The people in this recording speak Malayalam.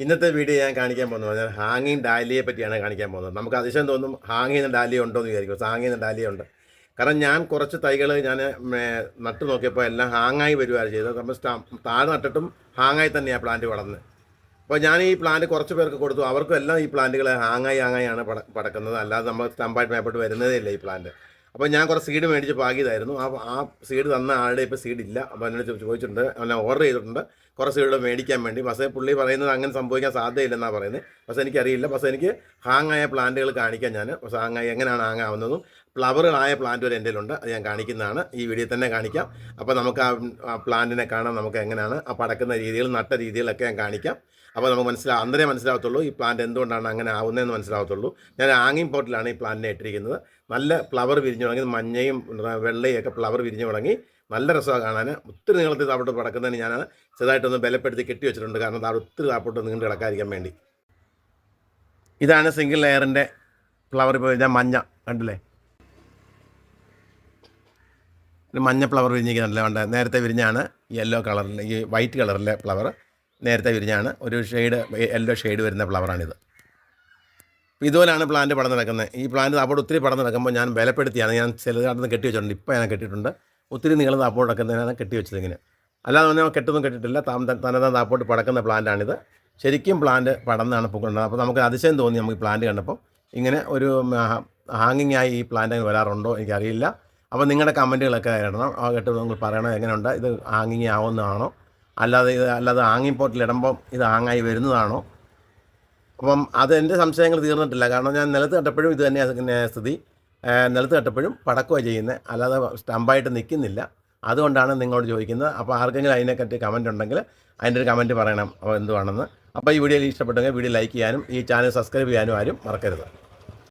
ഇന്നത്തെ വീഡിയോ ഞാൻ കാണിക്കാൻ പോകുന്നത് പറഞ്ഞാൽ ഹാങ്ങിങ് ഡാലിയെ പറ്റിയാണ് കാണിക്കാൻ പോകുന്നത്. നമുക്ക് അതിശയം തോന്നും ഹാങ് ചെയ്യുന്ന ഡാലിയ ഉണ്ടോ എന്ന് വിചാരിക്കും ഹാങ് ഡാലിയ ഉണ്ട്. കാരണം ഞാൻ കുറച്ച് തൈകൾ ഞാൻ നട്ടു നോക്കിയപ്പോൾ എല്ലാം ഹാങ്ങായി വരികയാണ് ചെയ്തത്. നമ്മൾ സ്റ്റാ താഴെ നട്ടിട്ടും ഹാങ്ങായി തന്നെയാണ് പ്ലാന്റ് വളർന്നത് അപ്പോൾ ഞാൻ ഈ പ്ലാന്റ് കുറച്ച് പേർക്ക് കൊടുത്തു. അവർക്കും എല്ലാം ഈ പ്ലാന്റുകൾ ഹാങ്ങായി ഹാങ്ങായാണ് പട പടക്കുന്നത്. അല്ലാതെ നമ്മൾ സ്റ്റമ്പായിട്ട് മേപ്പോട്ട് വരുന്നതേ ഇല്ല ഈ പ്ലാന്റ്. അപ്പോൾ ഞാൻ കുറച്ച് സീഡ് മേടിച്ച് പാകിയതായിരുന്നു ആ ആ സീഡ് തന്ന ആളുടെ ഇപ്പോൾ സീഡ് ഇല്ല. അപ്പോൾ എന്നോട് ചോദിച്ചിട്ടുണ്ട്. അവനെ ഓർഡർ ചെയ്തിട്ടുണ്ട്. കുറച്ച് സീഡ് മേടിക്കാൻ വേണ്ടി. പക്ഷേ പുള്ളി പറയുന്നത് അങ്ങനെ സംഭവിക്കാൻ സാധ്യതയില്ലെന്നാണ് പറയുന്നത്. പക്ഷേ എനിക്കറിയില്ല. പക്ഷേ എനിക്ക് ഹാങ്ങായ പ്ലാന്റുകൾ കാണിക്കാൻ ഞാൻ പക്ഷേ ഹാങ്ങായി എങ്ങനെയാണ് ഹാങ് ആവുന്നതും ഫ്ലവറുകളായ പ്ലാന്റ് വരെ എന്റെ ഉണ്ട് അത് ഞാൻ കാണിക്കുന്നതാണ്. ഈ വീഡിയോ തന്നെ കാണിക്കാം. അപ്പോൾ നമുക്ക് ആ പ്ലാന്റിനെ കാണാം നമുക്ക് എങ്ങനെയാണ്. ആ പടക്കുന്ന രീതികൾ നട്ട രീതികളൊക്കെ ഞാൻ കാണിക്കാം. അപ്പോൾ നമുക്ക് മനസ്സിലാവും അന്നേരം മനസ്സിലാവത്തുള്ളൂ ഈ പ്ലാന്റ് എന്തുകൊണ്ടാണ് അങ്ങനെ ആവുന്നതെന്ന് മനസ്സിലാവത്തുള്ളൂ. ഞാൻ ആങ്ങിങ് പോട്ടിലാണ് ഈ പ്ലാന്റിനെ ഇട്ടിരിക്കുന്നത്. നല്ല ഫ്ലവർ വിരിഞ്ഞു തുടങ്ങി മഞ്ഞയും വെള്ളയും ഒക്കെ ഫ്ലവർ വിരിഞ്ഞു തുടങ്ങി. നല്ല രസമാണ് കാണാൻ. ഒത്തിരി നീളത്തിൽ താപ്പോട്ട് പടക്കുന്നതിന് ഞാൻ ചെറുതായിട്ടൊന്ന് ബലപ്പെടുത്തി കെട്ടി വെച്ചിട്ടുണ്ട്. കാരണം താഴെ ഒത്തിരി താപ്പോട്ട് നീണ്ടു കിടക്കാതിരിക്കാൻ വേണ്ടി. ഇതാണ് സിംഗിൾ ലെയറിന്റെ ഫ്ലവർ ഇപ്പോൾ ഞാൻ മഞ്ഞ കണ്ടില്ലേ ഒരു മഞ്ഞ ഫ്ലവർ വിരിഞ്ഞിരിക്കുന്നുണ്ടല്ലോ ഉണ്ട് നേരത്തെ വിരിഞ്ഞാണ് യെല്ലോ കളറിൽ ഈ വൈറ്റ് കളറിലെ ഫ്ലവർ നേരത്തെ വിരിഞ്ഞാണ്. ഒരു ഷെയ്ഡ് യെല്ലോ ഷെയ്ഡ് വരുന്ന ഫ്ലവറാണിത് ഇതുപോലെയാണ് പ്ലാന്റ് പടർന്ന് നടക്കുന്നത് ഈ പ്ലാന്റ് അപ്പോൾ ഒത്തിരി പടർന്ന് നടക്കുമ്പോൾ ഞാൻ ബലപ്പെടുത്തിയാണ്. ഞാൻ ചിലതാണെന്ന് കെട്ടി വെച്ചിട്ടുണ്ട്. ഇപ്പോൾ ഞാൻ കെട്ടിയിട്ടുണ്ട്. ഒത്തിരി നീളം താപ്പോട്ട് നടക്കുന്നതിനാണ് കെട്ടി വെച്ചത് ഇങ്ങനെ. അല്ലാതെ തന്നെ കെട്ടൊന്നും കെട്ടിയിട്ടില്ല. താം തന്നെ താപ്പോട്ട് പടക്കുന്ന പ്ലാന്റാണിത് ശരിക്കും പ്ലാന്റ് പടന്നാണ് പൂക്കുന്നത് അപ്പോൾ നമുക്ക് അതിശയം തോന്നി നമുക്ക് പ്ലാന്റ് കണ്ടപ്പോൾ. ഇങ്ങനെ ഒരു ഹാങ്ങിങ് ആയി ഈ പ്ലാന്റ് വരാറുണ്ടോ എനിക്കറിയില്ല. അപ്പോൾ നിങ്ങളുടെ കമന്റുകളൊക്കെ ഇടണം. ആ കേട്ട് നിങ്ങൾ പറയണം എങ്ങനെയുണ്ട്? ഇത് ഹാങ്ങിങ് ആവുന്നതാണോ അല്ലാതെ ഇത് അല്ലാതെ ഇടുമ്പം ഇത് ഹാങ്ങായി വരുന്നതാണോ? അപ്പം അത് എന്റെ സംശയങ്ങൾ തീർന്നിട്ടില്ല. കാരണം ഞാൻ നിലത്ത് കട്ടപ്പോഴും ഇത് തന്നെയാണ് സ്ഥിതി. നിലത്ത് കട്ടപ്പോഴും പടക്കുകയാണ് ചെയ്യുന്നത് അല്ലാതെ സ്റ്റമ്പായിട്ട് നിൽക്കുന്നില്ല. അതുകൊണ്ടാണ് നിങ്ങളോട് ചോദിക്കുന്നത്. അപ്പോൾ ആർക്കെങ്കിലും അതിനെപ്പറ്റി കമന്റ് ഉണ്ടെങ്കിൽ അതിന്റെ ഒരു കമന്റ് പറയണം. അപ്പോൾ എന്തുവാണെന്ന്. അപ്പോൾ ഈ വീഡിയോയിൽ ഇഷ്ടപ്പെട്ടെങ്കിൽ വീഡിയോ ലൈക്ക് ചെയ്യാനും ഈ ചാനൽ സബ്സ്ക്രൈബ് ചെയ്യാനും ആരും മറക്കരുത്.